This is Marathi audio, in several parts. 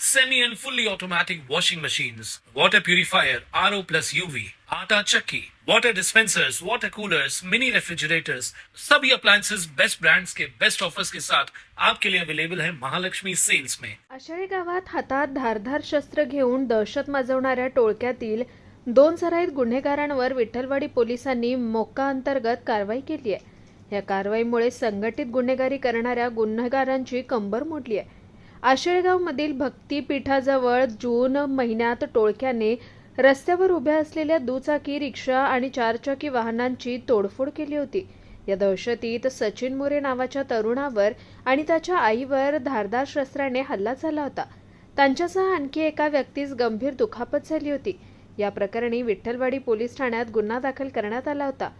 semi and fully automatic washing machines, water purifier, RO plus UV, आटा चक्की, water dispensers, water coolers, mini refrigerators, सभी appliances. बेस्ट brands के बेस्ट ऑफर्स के साथ आपके लिए अवेलेबल है महालक्ष्मी सेल्स में आषाढी गावात हातात धारधार शस्त्र घेऊन दहशत माजवणाऱ्या टोळक्यातील दोन सराईत गुन्हेगारांवर विठ्ठलवाडी पोलिसांनी मोक्का अंतर्गत कारवाई केली आहे. या कारवाईमुळे संघटित गुन्हेगारी करणाऱ्या गुन्हेगारांची कंबर मोडली आहे. आशेळगावमधील भक्तीपीठाजवळ जून महिन्यात टोळक्याने रस्त्यावर उभ्या असलेल्या दुचाकी रिक्षा आणि चारचाकी वाहनांची तोडफोड केली होती. या दहशतीत सचिन मोरे नावाच्या तरुणावर आणि त्याच्या आईवर धारदार शस्त्राने हल्ला झाला होता. त्यांच्यासह आणखी एका व्यक्तीस गंभीर दुखापत झाली होती. या प्रकरणी विठ्ठलवाडी पोलीस ठाण्यात गुन्हा दाखल करण्यात आला होता.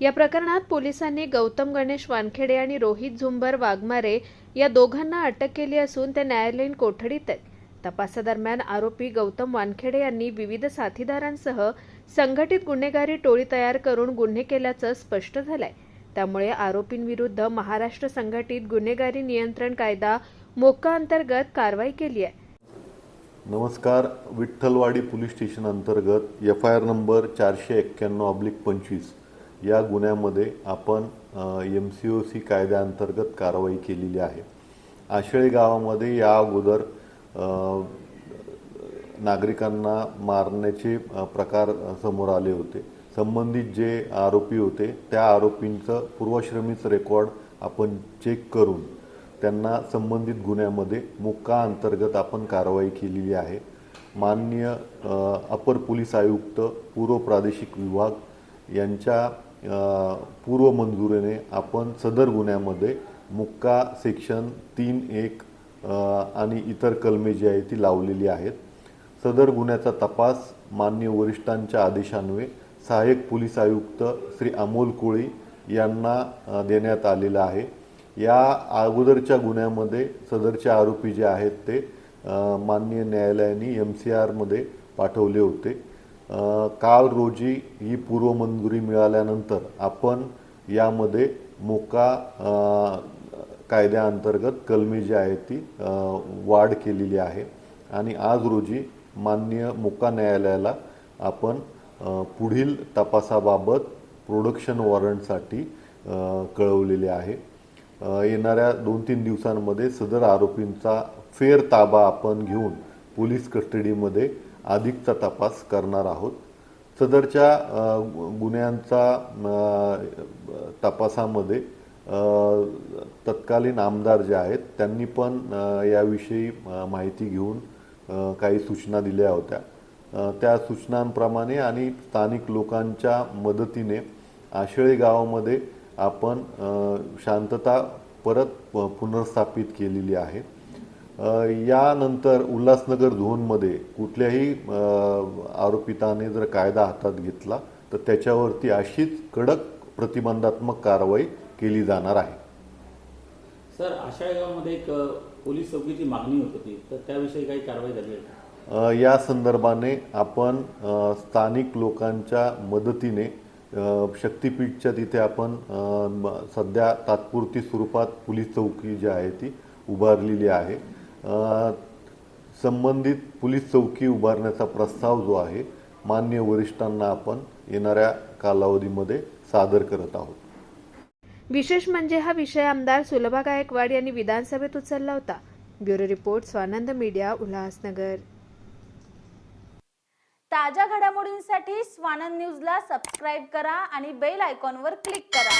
या प्रकरणात पोलिसांनी गौतम गणेश वानखेडे आणि रोहित झुंबर वाघमारे या दोघांना अटक केली असून ते न्यायालयीन कोठडीत आहेत. तपासादरम्यान आरोपी गौतम वानखेडे यांनी विविध साथीदारांसह संघटित गुन्हेगारी टोळी तयार करून गुन्हे केल्याचं स्पष्ट झालंय. त्यामुळे आरोपींविरुद्ध महाराष्ट्र संघटित गुन्हेगारी नियंत्रण कायदा मोक्का अंतर्गत कारवाई केली आहे. नमस्कार. विठ्ठलवाडी पोलीस स्टेशन अंतर्गत एफ आय आर नंबर चारशे एक्क्याण्णव अब्लिक पंचवीस या गुन्ह्यामध्ये आपण एम सी ओ सी कायद्याअंतर्गत कारवाई केलेली आहे. आशळे गावामध्ये या अगोदर नागरिकांना मारण्याचे प्रकार समोर आले होते. संबंधित जे आरोपी होते त्या आरोपींचं पूर्वश्रमीच रेकॉर्ड आपण चेक करून त्यांना संबंधित गुन्ह्यामध्ये मुक्का अंतर्गत आपण कारवाई केलेली आहे. माननीय अपर पोलीस आयुक्त पूर्व प्रादेशिक विभाग यांच्या पूर्व मंजुरीने आपण सदर गुन्ह्यामध्ये मुक्का सेक्शन तीन एक आणि इतर कलमे जी आहे ती लावलेली आहेत. सदर गुन्ह्याचा तपास मान्य वरिष्ठांच्या आदेशान्वये सहाय्यक पोलीस आयुक्त श्री अमोल कोळी यांना देण्यात आलेला आहे. या अगोदरच्या गुन्ह्यामध्ये सदरचे आरोपी जे आहेत ते मान्य माननीय न्यायालयाने एम सी आरमध्ये पाठवले होते. काल रोजी ही पूर्वमंजुरी मिळाल्यानंतर आपण यामध्ये मोका कायद्याअंतर्गत कलमी जी आहे ती वाढ केलेली आहे. आणि आज रोजी माननीय मोका न्यायालयाला आपण पुढील तपासाबाबत प्रोडक्शन वॉरंटसाठी कळवलेले आहे. येणाऱ्या दोन तीन दिवसांमध्ये सदर आरोपींचा फेर ताबा आपण घेऊन पोलीस कस्टडीमध्ये अधिकचा तपास करणार आहोत. सदरच्या गुन्ह्यांचा तपासामध्ये तत्कालीन आमदार जे आहेत त्यांनी पण याविषयी माहिती घेऊन काही सूचना दिल्या होत्या. त्या सूचनांप्रमाणे आणि स्थानिक लोकांच्या मदतीने आशळे गावामध्ये आपण शांतता परत पुनर्स्थापित केलेली आहे. यानंतर उल्हासनगर झोनमध्ये कुठल्याही आरोपिताने जर कायदा हातात घेतला तर त्याच्यावरती अशीच कडक प्रतिबंधात्मक कारवाई केली जाणार आहे. सर आशाळगावमध्ये एक पोलीस चौकीची मागणी होत होती तर त्याविषयी काही कारवाई झाली आहे या संदर्भाने आपण स्थानिक लोकांच्या मदतीने शक्तिपीठच्या तिथे आपण सध्या तात्पुरती स्वरूपात पोलीस चौकी जी आहे ती उभारलेली आहे. संबंधित पोलीस चौकी उभारण्याचा प्रस्ताव जो आहे मान्य वरिष्ठांना आपण येणाऱ्या कालावधीमध्ये सादर करत आहोत. विशेष म्हणजे हा विषय आमदार सुलभा गायकवाड यांनी विधानसभेत उचलला होता. Bureau report Swanand media Ulhasnagar. ताज्या घडामोडींसाठी स्वानंद न्यूजला सबस्क्राईब करा आणि बेल आयकॉनवर क्लिक करा.